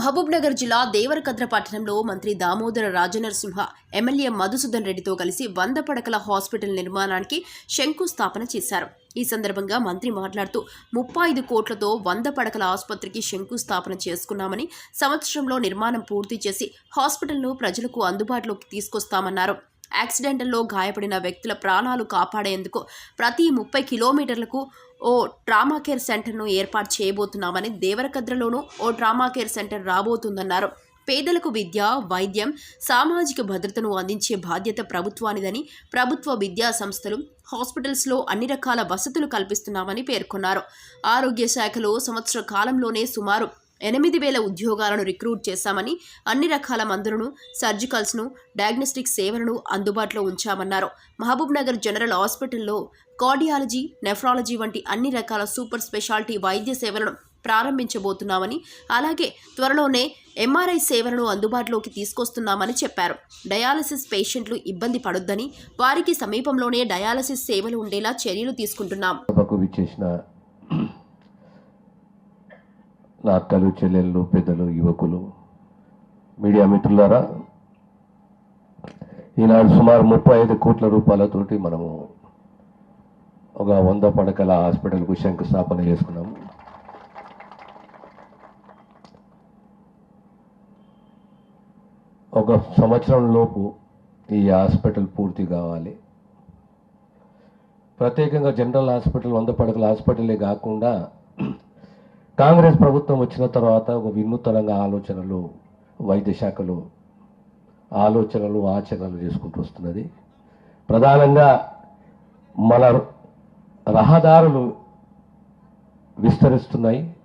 మహబూబ్నగర్ జిల్లా దేవరకద్ర పట్టణంలో మంత్రి దామోదర రాజనరసింహ ఎమ్మెల్యే మధుసూదన్ రెడ్డితో కలిసి వంద పడకల హాస్పిటల్ నిర్మాణానికి శంకుస్థాపన చేశారు. ఈ సందర్భంగా మంత్రి మాట్లాడుతూ ముప్పై ఐదు కోట్లతో వంద పడకల ఆసుపత్రికి శంకుస్థాపన చేసుకున్నామని సంవత్సరంలో నిర్మాణం పూర్తి చేసి హాస్పిటల్ను ప్రజలకు అందుబాటులోకి తీసుకొస్తామన్నారు. యాక్సిడెంటల్లో గాయపడిన వ్యక్తుల ప్రాణాలు కాపాడేందుకు ప్రతి ముప్పై కిలోమీటర్లకు ఓ ట్రామా కేర్ సెంటర్ను ఏర్పాటు చేయబోతున్నామని దేవరకద్రలోనూ ఓ ట్రామా కేర్ సెంటర్ రాబోతుందన్నారు. పేదలకు విద్య వైద్యం సామాజిక భద్రతను అందించే బాధ్యత ప్రభుత్వానిదని ప్రభుత్వ విద్యా సంస్థలు హాస్పిటల్స్లో అన్ని రకాల వసతులు కల్పిస్తున్నామని పేర్కొన్నారు. ఆరోగ్య శాఖలో సంవత్సర కాలంలోనే సుమారు ఎనిమిది వేల ఉద్యోగాలను రిక్రూట్ చేశామని అన్ని రకాల మందులను సర్జికల్స్ను డయాగ్నోస్టిక్ సేవలను అందుబాటులో ఉంచామన్నారు. మహబూబ్ నగర్ జనరల్ హాస్పిటల్లో కార్డియాలజీ నెఫ్రాలజీ వంటి అన్ని రకాల సూపర్ స్పెషాలిటీ వైద్య సేవలను ప్రారంభించబోతున్నామని అలాగే త్వరలోనే ఎంఆర్ఐ సేవలను అందుబాటులోకి తీసుకొస్తున్నామని చెప్పారు. డయాలసిస్ పేషెంట్లు ఇబ్బంది పడొద్దని వారికి సమీపంలోనే డయాలసిస్ సేవలు ఉండేలా చర్యలు తీసుకుంటున్నాం. నా అక్కలు చెల్లెళ్ళు పెద్దలు యువకులు మీడియా మిత్రులారా ఈనాడు సుమారు ముప్పై ఐదు కోట్ల రూపాయలతోటి మనము ఒక వంద పడకల హాస్పిటల్కు శంకుస్థాపన చేసుకున్నాము ఒక సంవత్సరం లోపు ఈ హాస్పిటల్ పూర్తి కావాలి. ప్రత్యేకంగా జనరల్ హాస్పిటల్ వంద పడకల హాస్పిటలే కాకుండా కాంగ్రెస్ ప్రభుత్వం వచ్చిన తర్వాత ఒక వినూతనంగా ఆలోచనలు వైద్య శాఖలో ఆలోచనలు ఆచరణలు చేసుకుంటూ వస్తున్నది. ప్రధానంగా మన రహదారులు విస్తరిస్తున్నాయి.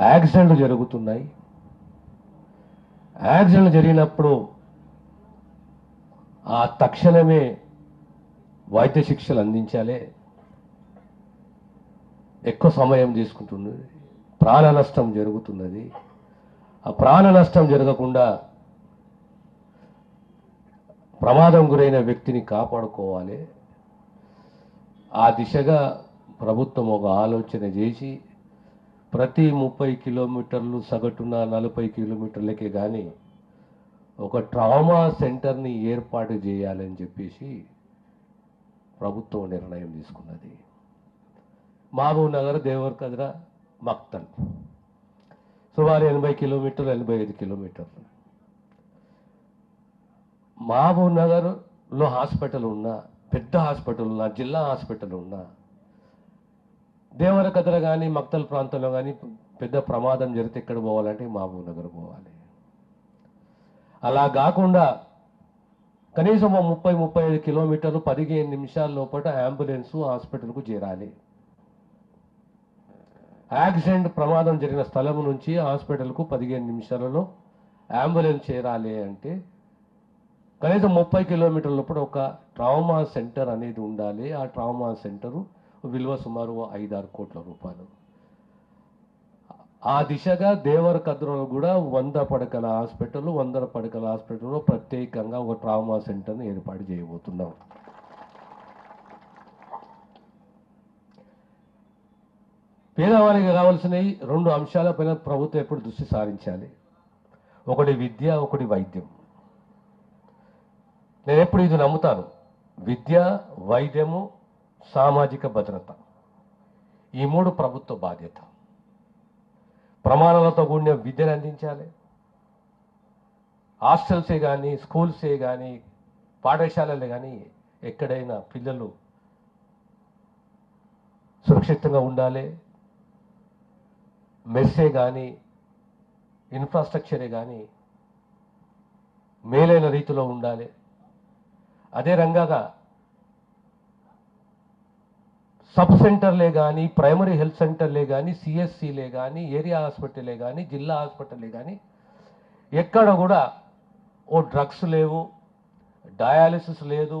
యాక్సిడెంట్లు జరుగుతున్నాయి. యాక్సిడెంట్లు జరిగినప్పుడు ఆ తక్షణమే వైద్య శిక్షలు అందించాలి. ఎక్కువ సమయం తీసుకుంటున్నది ప్రాణ నష్టం జరుగుతున్నది. ఆ ప్రాణ నష్టం జరగకుండా ప్రమాదం గురైన వ్యక్తిని కాపాడుకోవాలి. ఆ దిశగా ప్రభుత్వం ఒక ఆలోచన చేసి ప్రతి ముప్పై కిలోమీటర్లు సగటున నలభై కిలోమీటర్లకే కానీ ఒక ట్రామా సెంటర్ని ఏర్పాటు చేయాలని చెప్పేసి ప్రభుత్వం నిర్ణయం తీసుకున్నది. మహబూబ్ నగర్ దేవరకద్ర మక్తల్. సుమారు ఎనభై కిలోమీటర్లు ఎనభై ఐదు కిలోమీటర్లు. మహబూబ్ నగర్లో హాస్పిటల్ ఉన్నా పెద్ద హాస్పిటల్ ఉన్నా జిల్లా హాస్పిటల్ ఉన్నా దేవరకద్ర కానీ మక్తల్ ప్రాంతంలో కానీ పెద్ద ప్రమాదం జరిగితే ఎక్కడ పోవాలంటే మహబూబ్ నగర్ పోవాలి. అలా కాకుండా కనీసం ముప్పై ముప్పై ఐదు కిలోమీటర్లు పదిహేను నిమిషాల లోపల అంబులెన్సు హాస్పిటల్కు చేరాలి. యాక్సిడెంట్ ప్రమాదం జరిగిన స్థలం నుంచి హాస్పిటల్కు పదిహేను నిమిషాలలో అంబులెన్స్ చేరాలి అంటే కనీసం ముప్పై కిలోమీటర్ల లోపల ఒక ట్రామా సెంటర్ అనేది ఉండాలి. ఆ ట్రామా సెంటరు విలువ సుమారు ఐదారు కోట్ల రూపాయలు. ఆ దిశగా దేవరకద్రలో కూడా వంద పడకల హాస్పిటల్ వందల పడకల హాస్పిటల్లో ప్రత్యేకంగా ఒక ట్రామా సెంటర్ని ఏర్పాటు చేయబోతున్నాం. పేదవారికి కావాల్సినవి రెండు అంశాలపైన ప్రభుత్వం ఎప్పుడు దృష్టి సారించాలి. ఒకటి విద్య ఒకటి వైద్యం. నేను ఎప్పుడు ఇది నమ్ముతాను? విద్య వైద్యము సామాజిక భద్రత. ఈ మూడు ప్రభుత్వ బాధ్యత. ప్రమాణాలతో కూడిన విద్యను అందించాలి. హాస్టల్సే కానీ స్కూల్సే కానీ పాఠశాలలే కానీ ఎక్కడైనా పిల్లలు సురక్షితంగా ఉండాలి. మెస్సే కానీ ఇన్ఫ్రాస్ట్రక్చరే కానీ మేలైన రీతిలో ఉండాలి. అదే రంగాగా సబ్ సెంటర్లే కానీ ప్రైమరీ హెల్త్ సెంటర్లే కానీ సిఎస్సిలే కానీ ఏరియా హాస్పిటలే కానీ జిల్లా హాస్పిటలే కానీ ఎక్కడ కూడా ఓ డ్రగ్స్ లేవు డయాలిసిస్ లేదు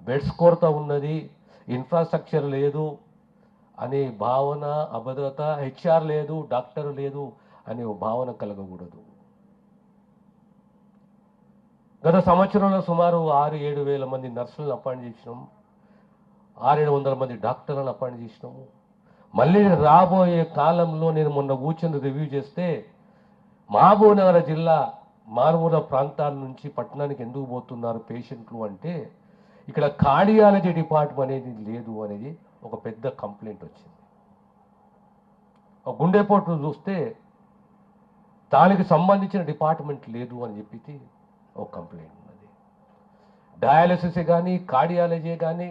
బెడ్స్ కొరత ఉన్నది ఇన్ఫ్రాస్ట్రక్చర్ లేదు అనే భావన అభద్రత హెచ్ఆర్ లేదు డాక్టర్ లేదు అనే ఓ భావన కలగకూడదు. గత సంవత్సరంలో సుమారు ఆరు ఏడు వేల మంది నర్సులను అపాయింట్ చేసినాం. ఆరేడు వందల మంది డాక్టర్లను అపాయింట్ చేసినాము మళ్ళీ రాబోయే కాలంలో నేను మొన్న కూర్చొని రివ్యూ చేస్తే మహబూబ్నగర్ జిల్లా మారుమూల ప్రాంతాల నుంచి పట్టణానికి ఎందుకు పోతున్నారు పేషెంట్లు అంటే ఇక్కడ కార్డియాలజీ డిపార్ట్మెంట్ అనేది లేదు అనేది ఒక పెద్ద కంప్లైంట్ వచ్చింది. ఒక గుండెపోటు చూస్తే దానికి సంబంధించిన డిపార్ట్మెంట్ లేదు అని చెప్పి ఒక కంప్లైంట్ ఉన్నది. డయాలసిస్ కానీ కార్డియాలజీ కానీ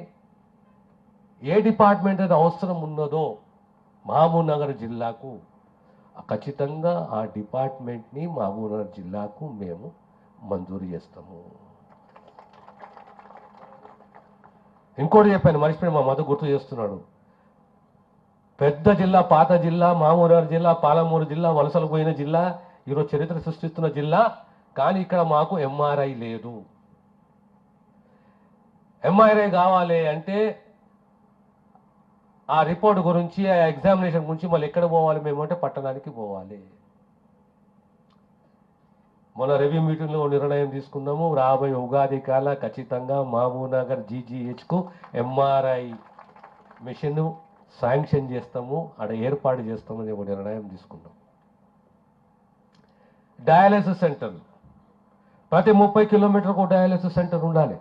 ఏ డిపార్ట్మెంట్ అది అవసరం ఉన్నదో మహబూబ్నగర్ జిల్లాకు ఖచ్చితంగా ఆ డిపార్ట్మెంట్ని మహబూబ్నగర్ జిల్లాకు మేము మంజూరు చేస్తాము. ఇంకోటి చెప్పాను మర్చిపోయి మా మధు గుర్తు చేస్తున్నాడు. పెద్ద జిల్లా పాత జిల్లా మామూరారు జిల్లా పాలమూరు జిల్లా వలసలు పోయిన జిల్లా ఈరోజు చరిత్ర సృష్టిస్తున్న జిల్లా కానీ ఇక్కడ మాకు ఎంఆర్ఐ లేదు. ఎంఆర్ఐ కావాలి అంటే ఆ రిపోర్ట్ గురించి ఆ ఎగ్జామినేషన్ గురించి మళ్ళీ ఎక్కడ పోవాలి మేము అంటే పట్టణానికి పోవాలి. మొన్న రివ్యూ మీటింగ్లో నిర్ణయం తీసుకున్నాము. రాబోయే ఉగాది కాల ఖచ్చితంగా మహబూబ్నగర్ జీజీహెచ్కు ఎంఆర్ఐ మిషన్ శాంక్షన్ చేస్తాము. అక్కడ ఏర్పాటు చేస్తామని ఒక నిర్ణయం తీసుకున్నాం. డయాలసిస్ సెంటర్ ప్రతి ముప్పై కిలోమీటర్కు డయాలసిస్ సెంటర్ ఉండాలి.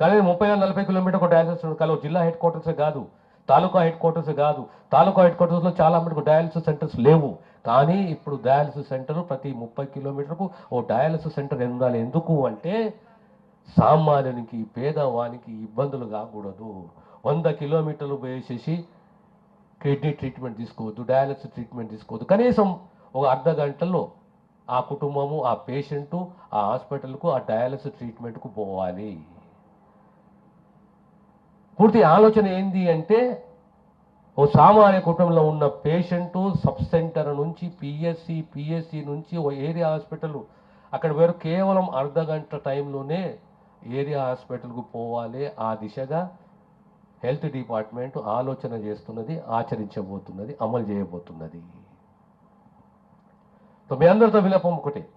కానీ ముప్పై నలభై కిలోమీటర్ ఒక డయాలసిస్ సెంటర్ కానీ జిల్లా హెడ్ క్వార్టర్స్ కాదు. తాలూకా హెడ్ క్వార్టర్స్ కాదు. తాలూకా హెడ్ క్వార్టర్స్లో చాలా మటుకు డయాలసిస్ సెంటర్స్ లేవు. కానీ ఇప్పుడు డయాలసిస్ సెంటర్ ప్రతి ముప్పై కిలోమీటర్కు ఓ డయాలసిస్ సెంటర్ ఉండాలి. ఎందుకు అంటే సామాన్యునికి పేదవానికి ఇబ్బందులు కాకూడదు. వంద కిలోమీటర్లు వేసేసి కిడ్నీ ట్రీట్మెంట్ తీసుకోవద్దు డయాలసిస్ ట్రీట్మెంట్ తీసుకోవద్దు. కనీసం ఒక అర్ధ గంటలో ఆ కుటుంబము ఆ పేషెంటు ఆ హాస్పిటల్కు ఆ డయాలసిస్ ట్రీట్మెంట్కు పోవాలి. పూర్తి ఆలోచన ఏంది అంటే ఓ సామాన్య కుటుంబంలో ఉన్న పేషెంటు సబ్ సెంటర్ నుంచి పిఎస్సి పిఎస్సి నుంచి ఓ ఏరియా హాస్పిటల్ అక్కడ వేరు కేవలం అర్ధ గంట టైంలోనే ఏరియా హాస్పిటల్కు పోవాలి. ఆ దిశగా హెల్త్ డిపార్ట్మెంట్ ఆలోచన చేస్తున్నది ఆచరించబోతున్నది అమలు చేయబోతున్నది. మీ అందరితో విలపం ఒకటే.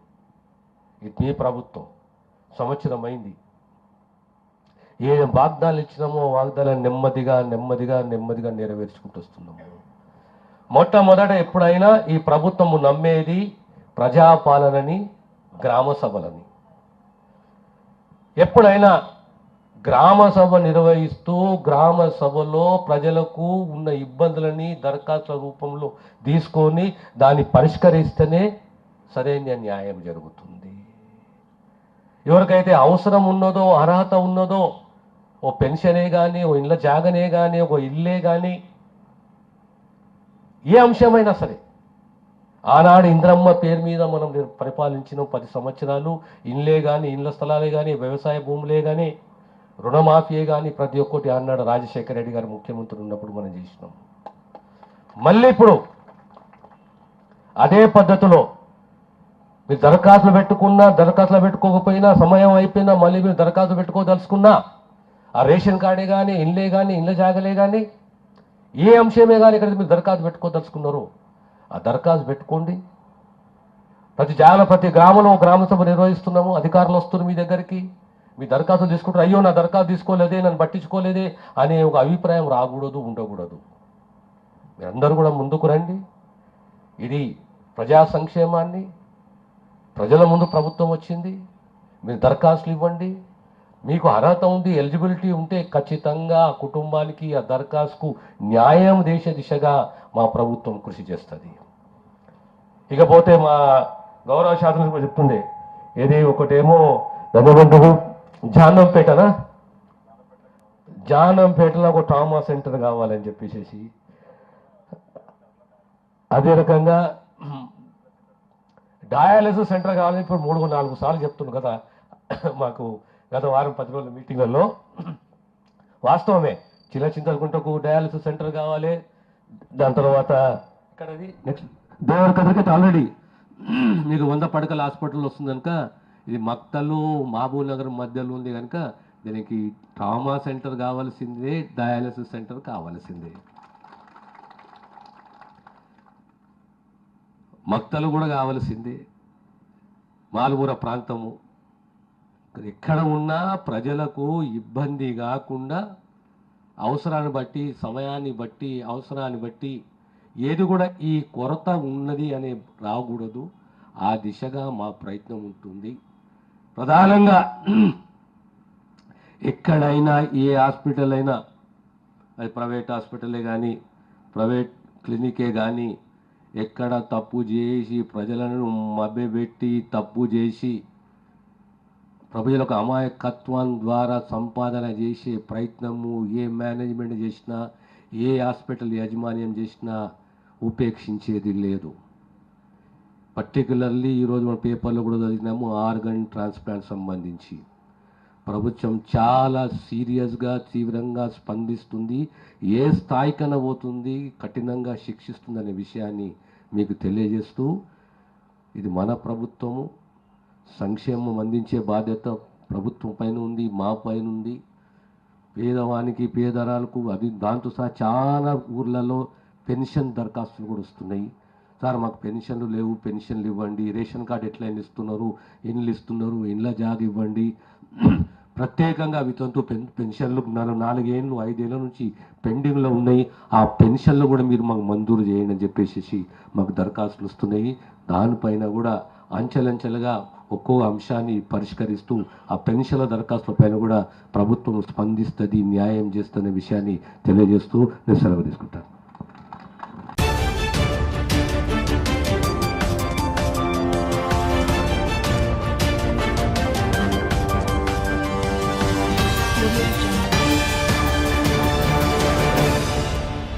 ఇది మీ ప్రభుత్వం. సంవత్సరం అయింది. ఏ వాగ్దానాలు ఇచ్చినామో వాగ్దానాలు నెమ్మదిగా నెమ్మదిగా నెమ్మదిగా నెరవేర్చుకుంటూ వస్తున్నాము. మొట్టమొదట ఎప్పుడైనా ఈ ప్రభుత్వము నమ్మేది ప్రజాపాలనని గ్రామ సభలని. ఎప్పుడైనా గ్రామ సభ నిర్వహిస్తూ గ్రామ సభలో ప్రజలకు ఉన్న ఇబ్బందులని దరఖాస్తుల రూపంలో తీసుకొని దాన్ని పరిష్కరిస్తేనే సరైన న్యాయం జరుగుతుంది. ఎవరికైతే అవసరం ఉన్నదో అర్హత ఉన్నదో ఓ పెన్షనే కానీ ఓ ఇళ్ళ జాగనే కానీ ఒక ఇల్లే కానీ ఏ అంశమైనా సరే ఆనాడు ఇంద్రమ్మ పేరు మీద మనం పరిపాలించిన పది సంవత్సరాలు ఇండ్లే కానీ ఇండ్ల స్థలాలే కానీ వ్యవసాయ భూములే కానీ రుణమాఫీయే కానీ ప్రతి ఒక్కటి ఆనాడు రాజశేఖర రెడ్డి గారు ముఖ్యమంత్రి ఉన్నప్పుడు మనం చేసినాం. మళ్ళీ ఇప్పుడు అదే పద్ధతిలో మీరు దరఖాస్తులు పెట్టుకున్నా దరఖాస్తులు పెట్టుకోకపోయినా సమయం అయిపోయినా మళ్ళీ మీరు దరఖాస్తు పెట్టుకోదలుచుకున్నా ఆ రేషన్ కార్డే కానీ ఇండ్లే కానీ ఇండ్ల జాగలే కానీ ఏ అంశమే కానీ ఇక్కడ మీరు దరఖాస్తు పెట్టుకోదలుచుకున్నారు. ఆ దరఖాస్తు పెట్టుకోండి. ప్రతి జాగల ప్రతి గ్రామంలో గ్రామ సభ నిర్వహిస్తున్నాము అధికారులు వస్తున్నారు మీ దగ్గరికి. మీ దరఖాస్తు తీసుకుంటారు. అయ్యో నా దరఖాస్తు తీసుకోలేదే నన్ను పట్టించుకోలేదే అనే ఒక అభిప్రాయం రాకూడదు ఉండకూడదు. మీరందరూ కూడా ముందుకు రండి. ఇది ప్రజా సంక్షేమాన్ని ప్రజల ముందు ప్రభుత్వం వచ్చింది. మీరు దరఖాస్తులు ఇవ్వండి. మీకు అర్హత ఉంది ఎలిజిబిలిటీ ఉంటే ఖచ్చితంగా ఆ కుటుంబానికి ఆ దరఖాస్తుకు న్యాయం దేశ దిశగా మా ప్రభుత్వం కృషి చేస్తుంది. ఇకపోతే మా గౌరవ శాసనసభ చెప్తుండే ఏది ఒకటేమో ధన్యబంధువు జానంపేటనా? జానంపేటలో ఒక ట్రామా సెంటర్ కావాలని చెప్పేసి అదే రకంగా డయాలసిస్ సెంటర్ కావాలని ఇప్పుడు మూడు నాలుగు సార్లు చెప్తున్నాను కదా మాకు గత వారం పది రోజుల మీటింగ్లలో వాస్తవమే చిన్న చింతలకుంటకు డయాలసిస్ సెంటర్ కావాలి. దాని తర్వాత ఇక్కడది నెక్స్ట్ దేవరకద్రకి ఆల్రెడీ మీకు వంద పడకల హాస్పిటల్ వస్తుంది కనుక ఇది మక్తలు మహబూబ్ నగర్ మధ్యలో ఉంది కనుక దీనికి ట్రామా సెంటర్ కావాల్సిందే డయాలసిస్ సెంటర్ కావాల్సిందే. మక్తలు కూడా కావలసిందే. మాలుమూర ప్రాంతము ఎక్కడ ఉన్నా ప్రజలకు ఇబ్బంది కాకుండా అవసరాన్ని బట్టి సమయాన్ని బట్టి అవసరాన్ని బట్టి ఏది కూడా ఈ కొరత ఉన్నది అనే రాకూడదు. ఆ దిశగా మా ప్రయత్నం ఉంటుంది. ప్రధానంగా ఎక్కడైనా ఏ హాస్పిటల్ అయినా అది ప్రైవేట్ హాస్పిటలే కానీ ప్రైవేట్ క్లినికే కానీ ఎక్కడ తప్పు చేసి ప్రజలను మభ్యపెట్టి తప్పు చేసి ప్రజలకు అమాయకత్వం ద్వారా సంపాదన చేసే ప్రయత్నము ఏ మేనేజ్మెంట్ చేసినా ఏ హాస్పిటల్ యాజమాన్యం చేసినా ఉపేక్షించేది లేదు. పర్టికులర్లీ ఈరోజు మన పేపర్లో కూడా చదివినాము ఆర్గన్ ట్రాన్స్ప్లాంట్ సంబంధించి. ప్రభుత్వం చాలా సీరియస్గా తీవ్రంగా స్పందిస్తుంది ఏ స్థాయికైనా పోతుంది కఠినంగా శిక్షిస్తుందనే విషయాన్ని మీకు తెలియజేస్తూ ఇది మన ప్రభుత్వము. సంక్షేమం అందించే బాధ్యత ప్రభుత్వం పైన ఉంది మా పైన ఉంది. పేదవానికి పేదరాలకు అది దాంతో సహా చాలా ఊర్లలో పెన్షన్ దరఖాస్తులు కూడా వస్తున్నాయి. సార్ మాకు పెన్షన్లు లేవు పెన్షన్లు ఇవ్వండి. రేషన్ కార్డు ఎట్లా ఎన్ని ఇస్తున్నారు ఎన్ని ఇస్తున్నారు ఇండ్ల జాగ ఇవ్వండి. ప్రత్యేకంగా వితంతు పెన్ పెన్షన్లు నాలుగు నాలుగేళ్ళు ఐదేళ్ళ నుంచి పెండింగ్లో ఉన్నాయి. ఆ పెన్షన్లు కూడా మీరు మాకు మంజూరు చేయండి అని చెప్పేసి మాకు దరఖాస్తులు వస్తున్నాయి. దానిపైన కూడా అంచెలంచెలుగా ఒక్కో అంశాన్ని పరిష్కరిస్తూ ఆ పెన్షన్ల దరఖాస్తుల పైన కూడా ప్రభుత్వం స్పందిస్తుంది న్యాయం చేస్తున్న విషయాన్ని తెలియజేస్తూ నేను సెలవు తీసుకుంటాను.